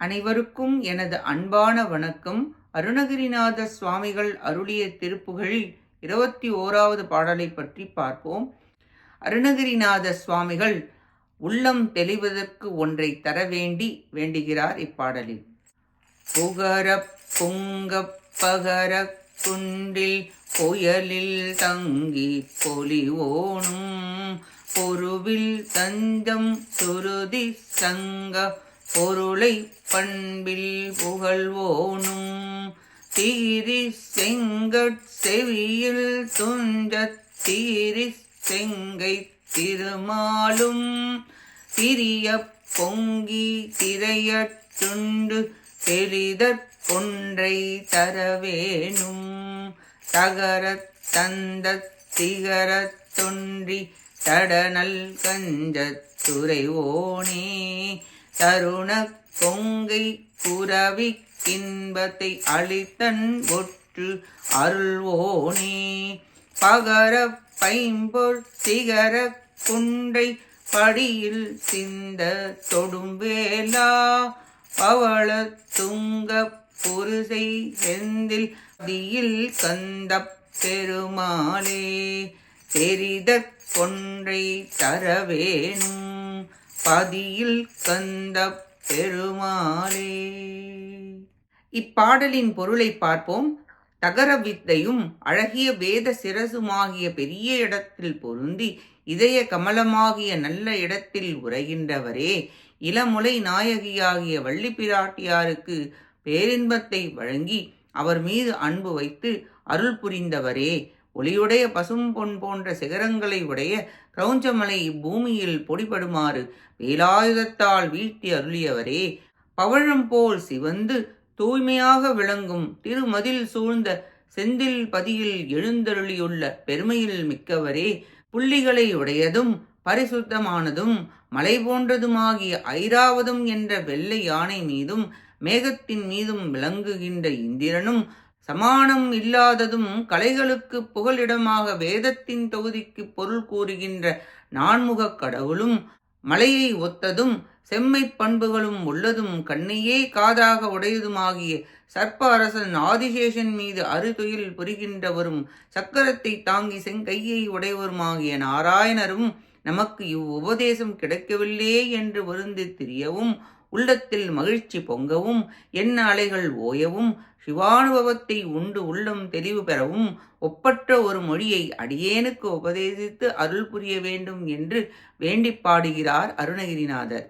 அனைவருக்கும் எனது அன்பான வணக்கம். அருணகிரிநாத சுவாமிகள் அருளிய திருப்புகளில் இருபத்தி ஓராவது பாடலை பற்றி பார்ப்போம். அருணகிரிநாத சுவாமிகள் உள்ளம் தெளிவதற்கு ஒன்றை தர வேண்டி வேண்டுகிறார் இப்பாடலில். புகர பொங்க பகர குண்டில் புயலில் தங்கி பொலிவோனும் பொருவில் தஞ்சம் சுருதி சங்க பொருளை பண்பில் புகழ்வோனும். தீரி செங்கட் செவியில் துஞ்சத் தீரி செங்கை திருமாலும். திரிய பொங்கி திரையட்டுண்டு தெளிதற் பொன்றை தரவேணும் தகரத் தந்த திகரத் தொன்றி தடனல் கஞ்சத் துறைவோனே. தருண கொங்கை குரவி இன்பத்தை அளித்தன் ஒற்று அருள்வோனே. பகர பைம்பொல் சிகர குண்டை படியில் சிந்த தொடும்பேலா. பவள துங்க புருசை செந்தில் அதியில் கந்த பெருமாளே. தெரித கொன்றை தரவேணும் பதியில் கந்த பெருமாளே. இப்பாடலின் பொருளை பார்ப்போம். தகர வித்தையும் அழகிய வேத சிரசுமாகிய பெரிய இடத்தில் பொருந்தி இதய கமலமாகிய நல்ல இடத்தில் உரைகின்றவரே இளமுலை நாயகியாகிய வள்ளி பிராட்டியாருக்கு பேரின்பத்தை வழங்கி அவர் மீது அன்பு வைத்து அருள் புரிந்தவரே. ஒளியுடைய பசும் பொன் போன்ற சிகரங்களை உடைய கிரௌஞ்சமலை இப்பூமியில் பொடிபடுமாறு வேலாயுதத்தால் வீழ்த்தி அருளியவரே பவழம் போல் சிவந்து தூய்மையாக விளங்கும் திருமதில் சூழ்ந்த செந்தில் பதியில் எழுந்தருளியுள்ள பெருமையில் மிக்கவரே புள்ளிகளை உடையதும் பரிசுத்தமானதும் மலை போன்றதுமாகிய ஐராவதம் என்ற வெள்ளை யானை மீதும் மேகத்தின் மீதும் விளங்குகின்ற இந்திரனும் சமானம் இல்லாததும் கலைகளுக்கு புகலிடமாக வேதத்தின் தொகுதிக்கு பொருள் கூறுகின்ற நான்முகக் கடவுளும் மலையை ஒத்ததும் செம்மை பண்புகளும் உள்ளதும் கண்ணையே காதாக உடையதுமாகிய சர்ப்ப அரசன் ஆதிசேஷன் மீது அறுதொயில் புரிகின்றவரும் சக்கரத்தை தாங்கி செங்கையை உடையவருமாகிய நாராயணரும் நமக்கு இவ் உபதேசம் கிடைக்கவில்லையே என்று வருந்தி திரியவும் உள்ளத்தில் மகிழ்ச்சி பொங்கவும் எண்ண அலைகள் ஓயவும் சிவானுபவத்தை உண்டு உள்ளம் தெளிவு பெறவும் ஒப்பற்ற ஒரு மொழியை அடியேனுக்கு உபதேசித்து அருள் புரிய வேண்டும் என்று வேண்டி பாடுகிறார் அருணகிரிநாதர்.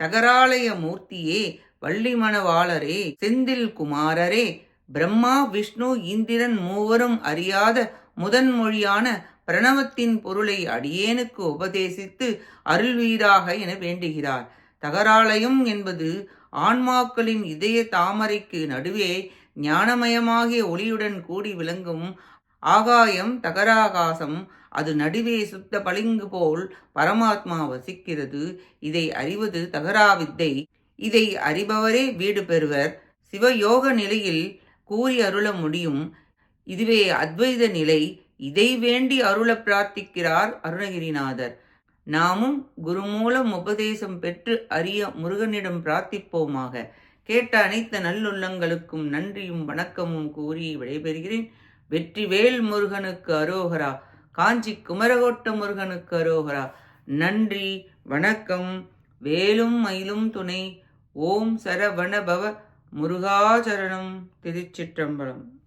தகராலய மூர்த்தியே வள்ளிமணவாளரே செந்தில் குமாரரே பிரம்மா விஷ்ணு இந்திரன் மூவரும் அறியாத முதன்மொழியான பிரணவத்தின் பொருளை அடியேனுக்கு உபதேசித்து அருள்வீராக என வேண்டுகிறார். தகராலயம் என்பது ஆன்மாக்களின் இதய தாமரைக்கு நடுவே ஞானமயமாகிய ஒளியுடன் கூடி விளங்கும் ஆகாயம் தகராகாசம் அது நடுவே சுத்த பளிங்கு போல் பரமாத்மா வசிக்கிறது. இதை அறிவது தகராவித்தை. இதை அறிபவரே வீடு பெறுவர். சிவயோக நிலையில் கூறி அருள முடியும். இதுவே அத்வைத நிலை. இதை வேண்டி அருள பிரார்த்திக்கிறார் அருணகிரிநாதர். நாமும் குருமூலம் உபதேசம் பெற்று அறிய முருகனிடம் பிரார்த்திப்போமாக. கேட்ட அனைத்து நல்லுள்ளங்களுக்கும் நன்றியும் வணக்கமும் கூறி விடைபெறுகிறேன். வெற்றிவேல் முருகனுக்கு அரோகரா. காஞ்சி குமரகோட்ட முருகனுக்கு அரோகரா. நன்றி வணக்கம். வேலும் மயிலும் துணை. ஓம் சரவணபவ முருகாச்சரணம் திருச்சிற்றம்பலம்.